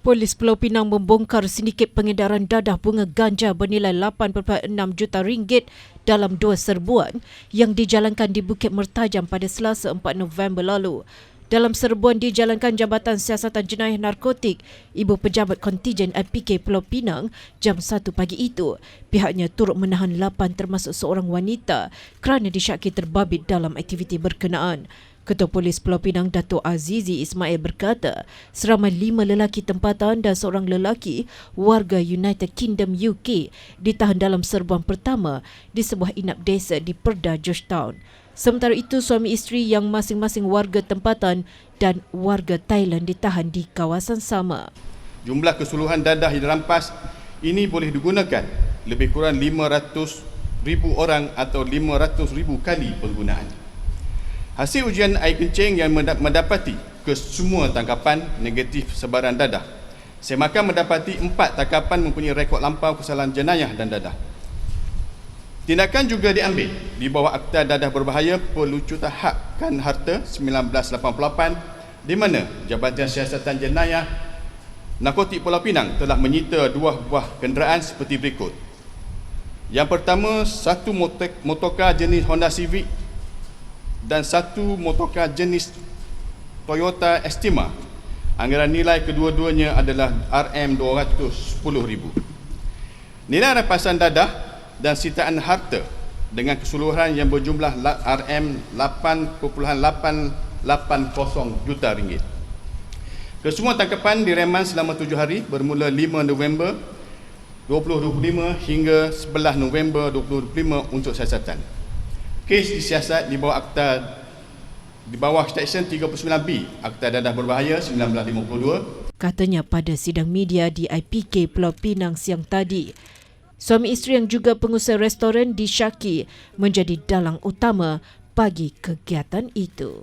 Polis Pulau Pinang membongkar sindiket pengedaran dadah bunga ganja bernilai 8.6 juta ringgit dalam dua serbuan yang dijalankan di Bukit Mertajam pada Selasa 4 November lalu. Dalam serbuan dijalankan Jabatan Siasatan Jenayah Narkotik, Ibu Pejabat Kontijen IPK Pulau Pinang jam 1 pagi itu, pihaknya turut menahan 8 termasuk seorang wanita kerana disyaki terbabit dalam aktiviti berkenaan. Ketua Polis Pulau Pinang Dato' Azizi Ismail berkata, seramai lima lelaki tempatan dan seorang lelaki warga United Kingdom UK ditahan dalam serbuan pertama di sebuah inap desa di Perda, Georgetown. Sementara itu, suami isteri yang masing-masing warga tempatan dan warga Thailand ditahan di kawasan sama. Jumlah keseluruhan dadah yang dirampas ini boleh digunakan lebih kurang 500 ribu orang atau 500 ribu kali penggunaan. Hasil ujian air kencing yang mendapati ke semua tangkapan negatif sebaran dadah. Saya makan mendapati empat tangkapan mempunyai rekod lampau kesalahan jenayah dan dadah. Tindakan juga diambil di bawah Akta Dadah Berbahaya Pelucutan Hakkan Harta 1988 di mana Jabatan Siasatan Jenayah Narkotik Pulau Pinang telah menyita dua buah kenderaan seperti berikut. Yang pertama, satu motorkar jenis Honda Civic dan satu motorkar jenis Toyota Estima. Anggaran nilai kedua-duanya adalah RM210,000. Nilai rampasan dadah dan sitaan harta dengan keseluruhan yang berjumlah RM8.880 juta ringgit. Kesemua tangkapan direman selama tujuh hari bermula 5 November 2025 hingga 11 November 2025 untuk siasatan kes disiasat di bawah akta di bawah seksyen 39B Akta Dadah Berbahaya 1952 katanya pada sidang media di IPK Pulau Pinang siang tadi suami isteri yang juga pengusaha restoran di Syaki menjadi dalang utama bagi kegiatan itu